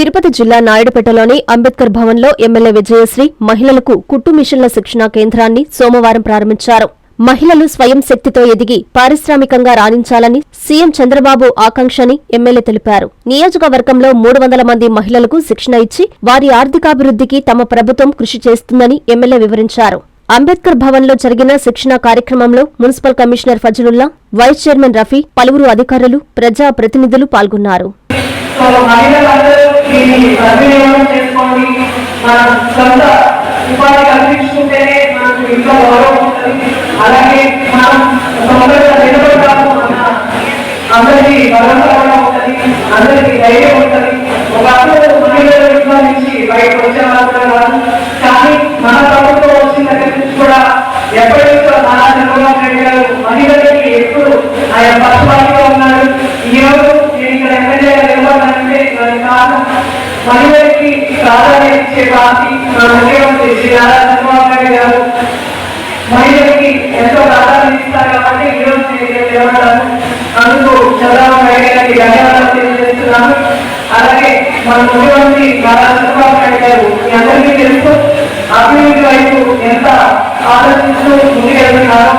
తిరుపతి జిల్లా నాయుడుపేటలోని అంబేద్కర్ భవన్లో ఎమ్మెల్యే విజయశ్రీ మహిళలకు కుట్టు మిషన్ల శిక్షణా కేంద్రాన్ని సోమవారం ప్రారంభించారు. మహిళలు స్వయం శక్తితో ఎదిగి పారిశ్రామికంగా రాణించాలని సీఎం చంద్రబాబు ఆకాంక్షని ఎమ్మెల్యే తెలిపారు. నియోజకవర్గంలో మూడు వందల మంది మహిళలకు శిక్షణ ఇచ్చి వారి ఆర్థికాభివృద్ధికి తమ ప్రభుత్వం కృషి చేస్తుందని ఎమ్మెల్యే వివరించారు. అంబేద్కర్ భవన్లో జరిగిన శిక్షణా కార్యక్రమంలో municipal commissioner Fazalullah vice chairman Rafi పలువురు అధికారులు ప్రజా ప్రతినిధులు పాల్గొన్నారు దీన్ని సద్వినియోగం చేసుకోండి. మన సొంత ఉపాధి కల్పించుకుంటేనే మనకు ఇంట్లో గౌరవం ఉంటుంది. అలాగే మనం సొంతంగా నిలబడతాము మన అందరికీ భరోసా ఉంటుంది. అందరికీ ధైర్యం ఉంటుంది. ఒకప్పుడు మహిళల నుంచి బయటకు వచ్చే వాళ్ళు కాదు కానీ మన ప్రభుత్వం వచ్చిన దగ్గర నుంచి కూడా ఎప్పటికీ నారా చంద్రబాబు నాయుడు గారు మహిళలకి ఎప్పుడు ఆయన పక్షపాతిగా దానికి మహిళలకి ప్రాధాన్యత ఇచ్చే పార్టీ మా ముఖ్యమంత్రి శ్రీ నారా చంద్రబాబు నాయుడు గారు. మహిళలకి ఎంతో ప్రాధాన్యత ఇస్తారు కాబట్టి ఈరోజు రోజు నేను అందుకు చంద్రబాబు నాయుడు గారికి ధన్యవాదాలు తెలియజేస్తున్నాను. అలాగే మన ముఖ్యమంత్రి నారా చంద్రబాబు నాయుడు గారు మీ అందరికీ తెలుసు అభివృద్ధి వైపు ఎంత ఆలోచిస్తూ ముందుకెళ్తున్నారు.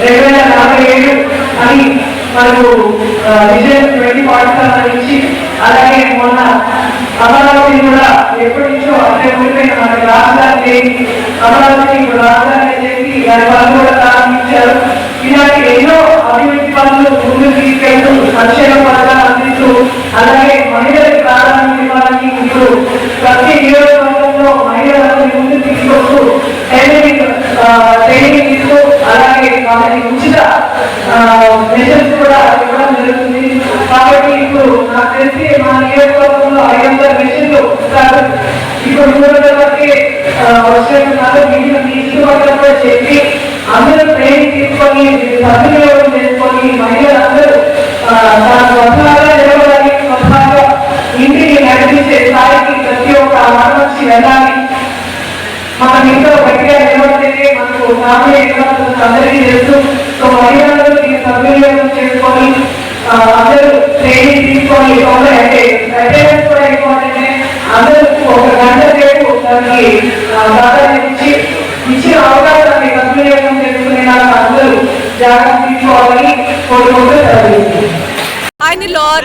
రెండు వేల నలభై ఏడు అని మనకు విజయం ట్వంటీ ఫార్టీ సెవెన్ నుంచి అలాగే మొన్న అమరావతి కూడా ఎప్పటి నుంచో అంటే ఉండిపోయిన మన రాజధాని అమరావతి రాజధాని చేసి దాని పనులు కూడా ప్రారంభించారు. ఇలాంటి ఎన్నో అభివృద్ధి పనులు ముందుకు తీసుకెళ్తూ సంక్షేమ పథకాలు అందిస్తూ అలాగే మహిళలకు నాకు తెలిసి మా నియోజకవర్గంలో ఐదు వందల ఇప్పుడు మూడు మిగిలిన కూడా చెప్పి అందరూ ట్రైనింగ్ తీసుకొని సద్వినియోగం చేసుకొని మహిళలందరూ తన స్వతహాగా నిలబడాలి ఇంటిని నడిపించే స్థాయికి ప్రతి ఒక్క వెళ్ళాలి. మనం ఇంట్లో గట్టిగా మనకు అందరికీ తెలుసు. సో మహిళలందరూ దీన్ని సద్వినియోగం చేసుకొని అందరూ ట్రైనింగ్ తీసుకొని ఒకరు అంటే అటెండెన్స్ కూడా ఇంపార్టెంట్ అందరూ ఒక గంట సేపు దానికి ప్రాధాన్యత ఇచ్చిన అవకాశాన్ని సద్వినియోగం అందరూ జాగ్రత్త తీసుకోవాలని కోరుకుంటూ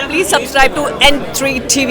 please subscribe to N3 TV.